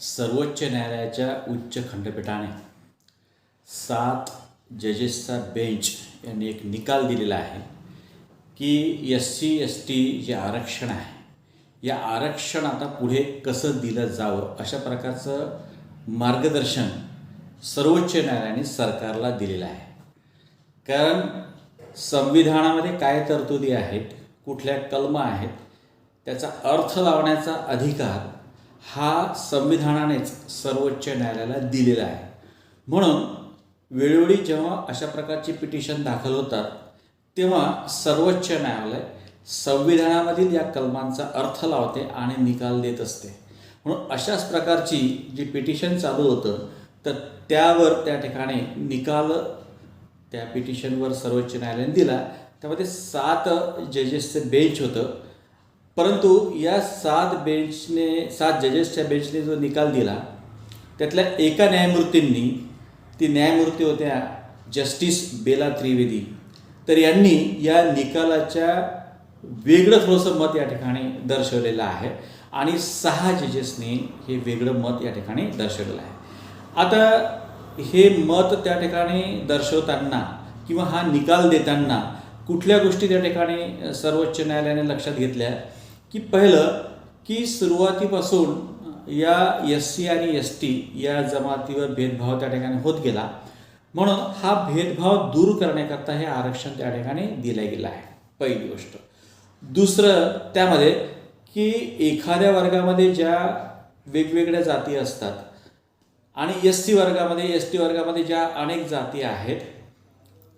सर्वोच्च न्यायालयाच्या उच्च खंडपीठाने सात जजेसचा बेंच यांनी एक निकाल दिलेला आहे की एस सी एस टी जे आरक्षण आहे या आरक्षण आता पुढे कसं दिलं जावं अशा प्रकारचं मार्गदर्शन सर्वोच्च न्यायालयाने सरकारला दिलेलं आहे. कारण संविधानामध्ये काय तरतुदी आहेत कुठल्या कलमं आहेत त्याचा अर्थ लावण्याचा अधिकार हा संविधानानेच सर्वोच्च न्यायालयाला दिलेला आहे. म्हणून वेळोवेळी जेव्हा अशा प्रकारची पिटिशन दाखल होतात तेव्हा सर्वोच्च न्यायालय संविधानामधील या कलमांचा अर्थ लावते आणि निकाल देत असते. म्हणून अशाच प्रकारची जी पिटिशन चालू होतं तर त्यावर त्या ठिकाणी निकाल त्या पिटिशनवर सर्वोच्च न्यायालयाने दिला. त्यामध्ये सात जजेसचे बेंच होतं. परंतु या सात बेंचने सात जजेसच्या बेंचने जो निकाल दिला त्यातल्या एका न्यायमूर्तींनी ती न्यायमूर्ती होत्या जस्टिस बेला त्रिवेदी. तर यांनी या निकालाच्या वेगळं थोडंसं मत या ठिकाणी दर्शवलेलं आहे आणि सहा जजेसनी हे वेगळं मत या ठिकाणी दर्शवलेलं आहे. आता हे मत त्या ठिकाणी दर्शवताना किंवा हा निकाल देताना कुठल्या गोष्टी त्या ठिकाणी सर्वोच्च न्यायालयाने लक्षात घेतल्या? की पहिलं की सुरुवातीपासून या एस सी आणि एस टी या जमातीवर भेदभाव त्या ठिकाणी होत गेला. म्हणून हा भेदभाव दूर करण्याकरता हे आरक्षण त्या ठिकाणी दिलं गेलं आहे पहिली गोष्ट. दुसरं त्यामध्ये की एखाद्या वर्गामध्ये ज्या वेगवेगळ्या जाती असतात आणि एस सी वर्गामध्ये एस टी वर्गामध्ये ज्या अनेक जाती आहेत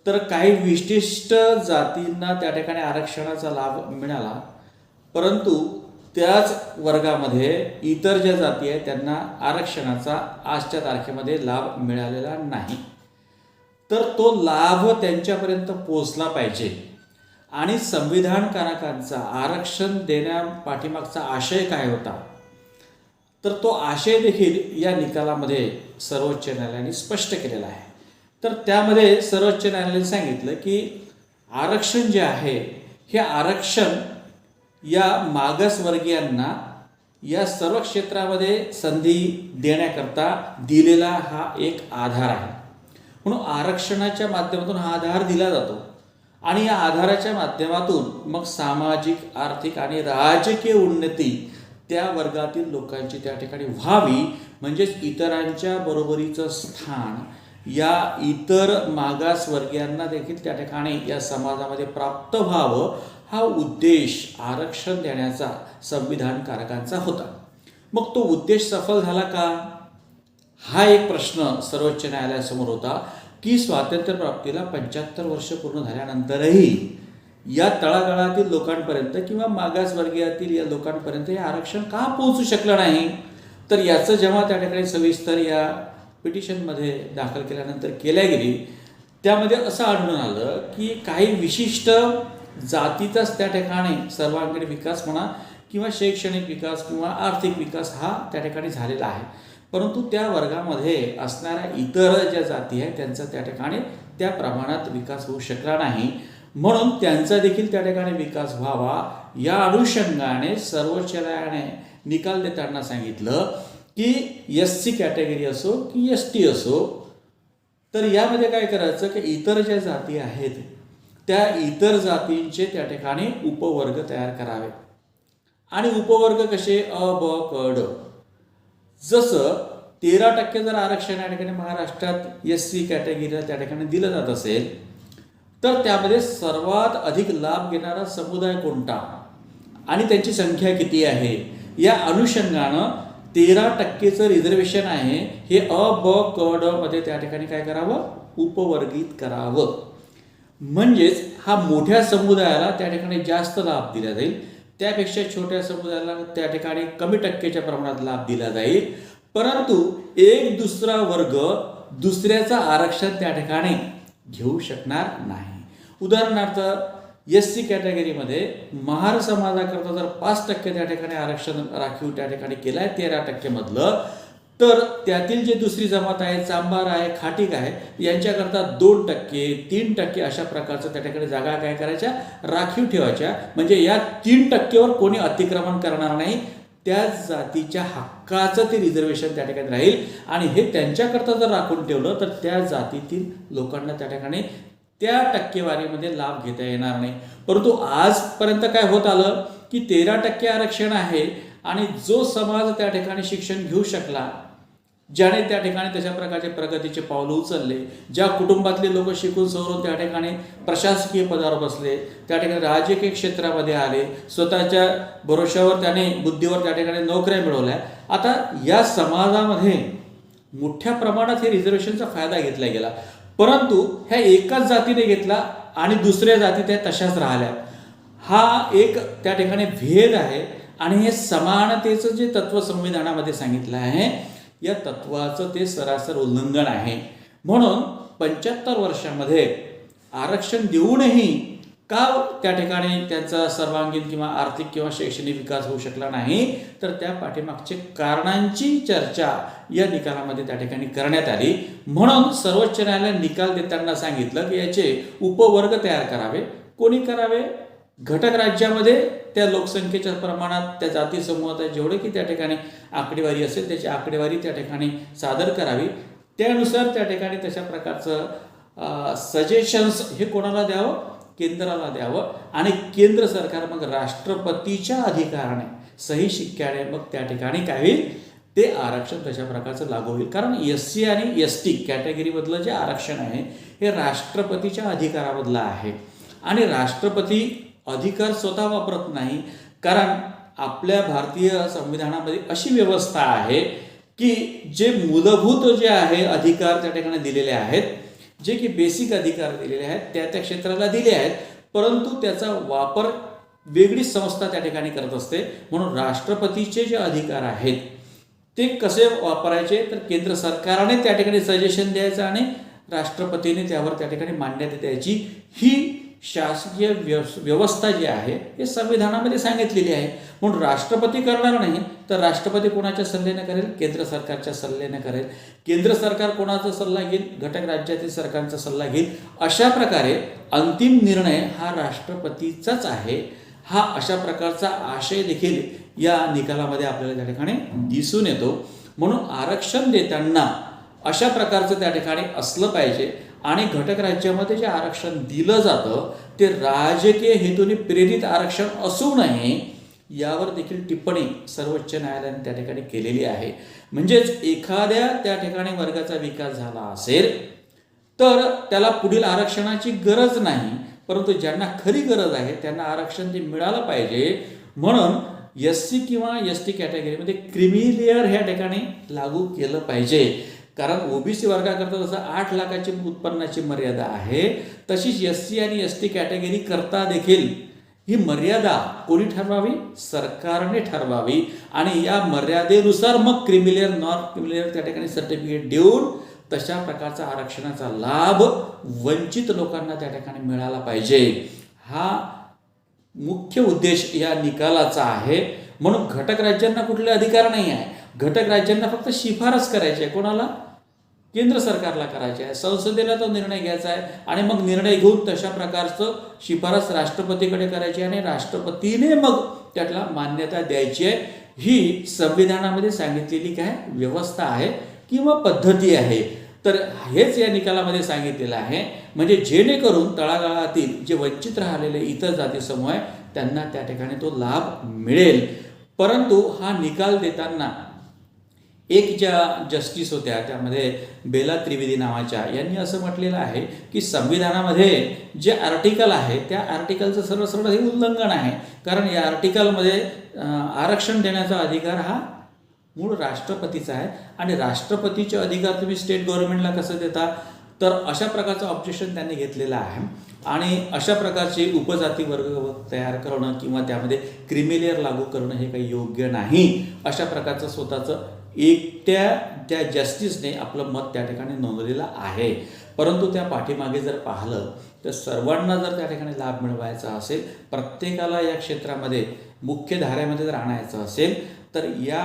तर काही विशिष्ट जातींना त्या ठिकाणी आरक्षणाचा लाभ मिळाला. परंतु त्याच वर्गामध्ये इतर ज्या जाती आहेत त्यांना आरक्षणाचा आजच्या तारखेमध्ये लाभ मिळालेला नाही. तर तो लाभ त्यांच्यापर्यंत पोचला पाहिजे. आणि संविधानकारकांचा आरक्षण देण्या पाठीमागचा आशय काय होता? तर तो आशय देखील या निकालामध्ये सर्वोच्च न्यायालयाने स्पष्ट केलेला आहे. तर त्यामध्ये सर्वोच्च न्यायालयाने सांगितलं की आरक्षण जे आहे हे आरक्षण या मागासवर्गीयांना या सर्व क्षेत्रामध्ये संधी देण्याकरता दिलेला हा एक आधार आहे. म्हणून आरक्षणाच्या माध्यमातून हा आधार दिला जातो. आणि या आधाराच्या माध्यमातून मग सामाजिक आर्थिक आणि राजकीय उन्नती त्या वर्गातील लोकांची त्या ठिकाणी व्हावी. म्हणजेच इतरांच्या बरोबरीचं स्थान या इतर मागासवर्गीयांना देखील त्या ठिकाणी या समाजामध्ये प्राप्त व्हावं हा उद्देश आरक्षण देण्याचा संविधानकारकांचा होता. मग तो उद्देश सफल झाला का? हा एक प्रश्न सर्वोच्च न्यायालयासमोर होता की स्वातंत्र्यप्राप्तीला पंच्याहत्तर वर्ष पूर्ण झाल्यानंतरही या तळागाळातील लोकांपर्यंत किंवा मागासवर्गीयातील या लोकांपर्यंत हे आरक्षण का पोहोचू शकलं नाही? तर याचं जेव्हा त्या ठिकाणी सविस्तर या पिटिशनमध्ये दाखल केल्यानंतर केल्या गेली त्यामध्ये असं आढळून आलं की काही विशिष्ट जातीचाच त्या ठिकाणी सर्वांगीण विकास म्हणा किंवा शैक्षणिक विकास किंवा आर्थिक विकास हा त्या ठिकाणी झालेला आहे. परंतु त्या वर्गामध्ये असणाऱ्या इतर ज्या जाती आहेत त्यांचा त्या ठिकाणी त्या प्रमाणात विकास होऊ शकला नाही. म्हणून त्यांचा देखील त्या ठिकाणी विकास व्हावा या अनुषंगाने सर्वोच्च न्यायालयाने निकाल देताना सांगितलं की एस सी कॅटेगरी असो की एस टी असो तर यामध्ये काय करायचं की इतर ज्या जाती आहेत त्या इतर जातींचे त्या ठिकाणी उपवर्ग तयार करावे. आणि उपवर्ग कसे? अ ब क ड. जसं तेरा टक्के जर आरक्षण या ठिकाणी महाराष्ट्रात एस सी कॅटेगरीला त्या ठिकाणी दिलं जात असेल तर त्यामध्ये सर्वात अधिक लाभ घेणारा समुदाय कोणता? आणि त्यांची संख्या किती आहे? या अनुषंगानं तेरा टक्केचं रिझर्वेशन आहे. हे अ ब क ड मध्ये त्या ठिकाणी काय करावं? उपवर्गीत करावं. म्हणजेच हा मोठ्या समुदायाला त्या ठिकाणी जास्त लाभ दिला जाईल. त्यापेक्षा छोट्या समुदायाला त्या ठिकाणी कमी टक्केच्या प्रमाणात लाभ दिला जाईल. परंतु एक दुसरा वर्ग दुसऱ्याचं आरक्षण त्या ठिकाणी घेऊ शकणार नाही. उदाहरणार्थ एस सी कॅटेगरीमध्ये महार समाजाकरता जर पाच टक्के त्या ठिकाणी आरक्षण राखीव त्या ठिकाणी केलं आहे तेरा टक्केमधलं तर त्यातील जे दुसरी जमात आहे चांबार आहे खाटीक आहे यांच्याकरता दोन टक्के तीन टक्के अशा प्रकारचं त्या ठिकाणी जागा काय करायच्या? राखीव ठेवायच्या. म्हणजे या तीन टक्केवर कोणी अतिक्रमण करणार नाही. त्या जातीच्या हक्काचं ते रिझर्वेशन त्या ठिकाणी राहील. आणि हे त्यांच्याकरता जर राखून ठेवलं तर त्या जातीतील लोकांना त्या ठिकाणी त्या टक्केवारीमध्ये लाभ घेता येणार नाही. परंतु आजपर्यंत काय होत आलं की तेरा टक्के आरक्षण आहे आणि जो समाज त्या ठिकाणी शिक्षण घेऊ शकला ज्याने त्या ठिकाणी तशा प्रकारचे प्रगतीचे पावलं उचलले ज्या कुटुंबातले लोक शिकून सवरून त्या ठिकाणी प्रशासकीय पदावर बसले त्या ठिकाणी राजकीय क्षेत्रामध्ये आले स्वतःच्या भरोश्यावर त्याने बुद्धीवर त्या ठिकाणी नोकऱ्या मिळवल्या. आता या समाजामध्ये मोठ्या प्रमाणात हे रिझर्वेशनचा फायदा घेतला गेला. परंतु ह्या एकाच जातीने घेतला आणि दुसऱ्या जाती त्या तशाच राहिल्या. हा एक त्या ठिकाणी भेद आहे आणि हे समानतेचं जे तत्व संविधानामध्ये सांगितलं आहे या तत्वाचं ते सरासर उल्लंघन आहे. म्हणून पंच्याहत्तर वर्षामध्ये आरक्षण देऊनही का त्या ठिकाणी त्यांचा सर्वांगीण किंवा आर्थिक किंवा शैक्षणिक विकास होऊ शकला नाही? तर त्या पाठीमागचे कारणांची चर्चा या निकालामध्ये त्या ठिकाणी करण्यात आली. म्हणून सर्वोच्च न्यायालयाने निकाल देताना सांगितलं की याचे उपवर्ग तयार करावे. कोणी करावे? घटक राज्यामध्ये त्या लोकसंख्येच्या प्रमाणात त्या जाती समूहात जेवढे की त्या ठिकाणी आकडेवारी असेल त्याची आकडेवारी त्या ठिकाणी सादर करावी. त्यानुसार त्या ठिकाणी तशा प्रकारचं सजेशन्स हे कोणाला द्यावं? केंद्राला द्यावं आणि केंद्र सरकार मग राष्ट्रपतीच्या अधिकाराने सही शिक्क्याने मग त्या ठिकाणी काय होईल? ते आरक्षण तशा प्रकारचं लागू होईल. कारण एस सी आणि एस टी कॅटेगरीमधलं जे आरक्षण आहे हे राष्ट्रपतीच्या अधिकारामधलं आहे. आणि राष्ट्रपती अधिकार स्वतः वापरत नाही कारण आपल्या भारतीय संविधानामध्ये अशी व्यवस्था आहे की जे मूलभूत जे आहे अधिकार त्या ठिकाणी दिलेले आहेत जे की बेसिक अधिकार दिलेले आहेत त्या त्या क्षेत्राला दिले आहेत परंतु त्याचा वापर वेगळी संस्था त्या ठिकाणी करत असते. म्हणून राष्ट्रपतीचे जे अधिकार आहेत ते कसे वापरायचे? तर केंद्र सरकारने त्या ठिकाणी सजेशन द्यायचं आणि राष्ट्रपतीने त्यावर त्या ठिकाणी मान्यता द्यायची. ही शासकीय व्यवस्था जी आहे हे संविधानामध्ये सांगितलेली आहे. म्हणून राष्ट्रपती करणार नाही तर राष्ट्रपती कोणाच्या सल्ल्याने करेल? केंद्र सरकारच्या सल्ल्याने करेल. केंद्र सरकार कोणाचा सल्ला घेईल? घटक राज्यातील सरकारचा सल्ला घेईल. अशा प्रकारे अंतिम निर्णय हा राष्ट्रपतीचाच आहे. हा अशा प्रकारचा आशय देखील या निकालामध्ये आपल्याला त्या ठिकाणी दिसून येतो. म्हणून आरक्षण देताना अशा प्रकारचं त्या ठिकाणी असलं पाहिजे. आणि घटक राज्यामध्ये जे आरक्षण दिलं जातं ते राजकीय हेतूने प्रेरित आरक्षण असू नये यावर देखील टिप्पणी सर्वोच्च न्यायालयाने त्या ठिकाणी केलेली आहे. म्हणजेच एखाद्या त्या ठिकाणी वर्गाचा विकास झाला असेल तर त्याला पुढील आरक्षणाची गरज नाही परंतु ज्यांना खरी गरज आहे त्यांना आरक्षण ते मिळालं पाहिजे. म्हणून एस सी किंवा एस टी कॅटेगरीमध्ये क्रिमिलेअर ह्या ठिकाणी लागू केलं पाहिजे. कारण ओबीसी वर्गाकरता जसं आठ लाखाची उत्पन्नाची मर्यादा आहे तशीच एस सी आणि एस टी कॅटेगरी करता देखील ही मर्यादा कोणी ठरवावी? सरकारने ठरवावी. आणि या मर्यादेनुसार मग क्रिमिलियर नॉन क्रिमिलियर त्या ठिकाणी सर्टिफिकेट देऊन तशा प्रकारचा आरक्षणाचा लाभ वंचित लोकांना त्या ठिकाणी मिळाला पाहिजे. हा मुख्य उद्देश या निकालाचा आहे. म्हणून घटक राज्यांना कुठले अधिकार नाही आहे घटक राज्यांना फक्त शिफारस करायची आहे. कोणाला? केंद्र सरकारला करायचे आहे. संसदेला तो निर्णय घ्यायचा आहे आणि मग निर्णय घेऊन तशा प्रकारचं शिफारस राष्ट्रपतीकडे करायची आणि राष्ट्रपतीने मग त्याला मान्यता द्यायची आहे. ही संविधानामध्ये सांगितलेली काय व्यवस्था आहे किंवा पद्धती आहे. तर हेच या निकालामध्ये सांगितलेलं आहे. म्हणजे जेणेकरून तळागाळातील जे वंचित राहिलेले इतर जाती समूह आहे त्यांना त्या ठिकाणी तो लाभ मिळेल. परंतु हा निकाल देताना एक ज्या जस्टिस होत्या त्यामध्ये बेला त्रिवेदी नावाच्या यांनी असं म्हटलेलं आहे की संविधानामध्ये जे आर्टिकल आहे त्या आर्टिकलचं सर्व सर्व हे उल्लंघन आहे. कारण या आर्टिकलमध्ये आरक्षण देण्याचा अधिकार हा मूळ राष्ट्रपतीचा आहे. आणि राष्ट्रपतीचे अधिकार तुम्ही स्टेट गव्हर्नमेंटला कसं देता? तर अशा प्रकारचं ऑब्जेक्शन त्यांनी घेतलेलं आहे. आणि अशा प्रकारचे उपजाती वर्ग तयार करणं किंवा त्यामध्ये क्रिमिलियर लागू करणं हे काही योग्य नाही. अशा प्रकारचं स्वतःचं एकट्या त्या जस्टिसने आपलं मत त्या ठिकाणी नोंदलेलं आहे. परंतु त्या पाठीमागे जर पाहिलं तर सर्वांना जर त्या ठिकाणी लाभ मिळवायचा असेल प्रत्येकाला या क्षेत्रामध्ये मुख्य धाऱ्यामध्ये जर आणायचं असेल तर या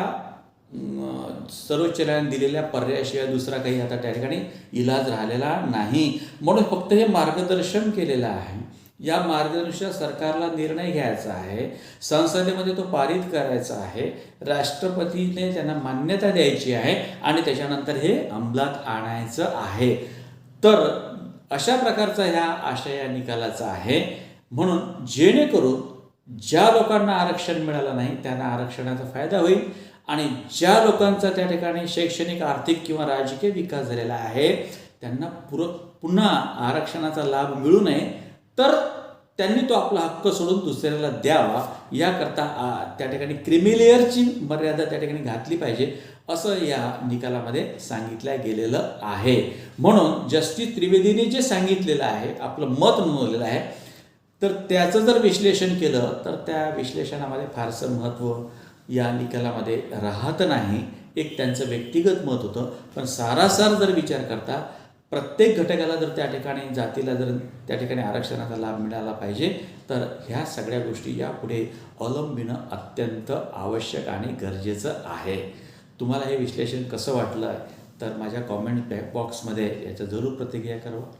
सर्वोच्च न्यायालयाने दिलेल्या पर्यायाशिवाय दुसरा काही आता त्या ठिकाणी इलाज राहिलेला नाही. म्हणून फक्त हे मार्गदर्शन केलेलं आहे. या मार्गदर्शनानुसार सरकारला निर्णय घ्यायचा आहे. संसदेमध्ये तो पारित करायचा आहे. राष्ट्रपतीने त्यांना मान्यता द्यायची आहे आणि त्याच्यानंतर हे अंमलात आणायचं आहे. तर अशा प्रकारचा ह्या आशय या निकालाचा आहे. म्हणून जेणेकरून ज्या लोकांना आरक्षण मिळालं नाही त्यांना आरक्षणाचा फायदा होईल आणि ज्या लोकांचा त्या ठिकाणी शैक्षणिक आर्थिक किंवा राजकीय विकास झालेला आहे त्यांना पुर पुन्हा आरक्षणाचा लाभ मिळू नये. तर त्यांनी तो आपला हक्क सोडून दुसऱ्याला द्यावा याकरता त्या ठिकाणी क्रिमिलेअरची मर्यादा त्या ठिकाणी घातली पाहिजे असं या निकालामध्ये सांगितलं गेलेलं आहे. म्हणून जस्टिस त्रिवेदीने जे सांगितलेलं आहे आपलं मत नोंदवलेलं आहे तर त्याचं जर विश्लेषण केलं तर त्या विश्लेषणामध्ये फारसं महत्त्व या निकालामध्ये राहत नाही. एक त्यांचं व्यक्तिगत मत होतं पण सारासार जर विचार करता प्रत्येक घटकाला जर त्या ठिकाणी जातीला जर त्या ठिकाणी आरक्षणाचा लाभ मिळाला पाहिजे तर ह्या सगळ्या गोष्टी यापुढे अवलंबिणं अत्यंत आवश्यक आणि गरजेचं आहे. तुम्हाला हे विश्लेषण कसं वाटलं तर माझ्या कॉमेंट बॉक्समध्ये याचं जरूर प्रतिक्रिया करावा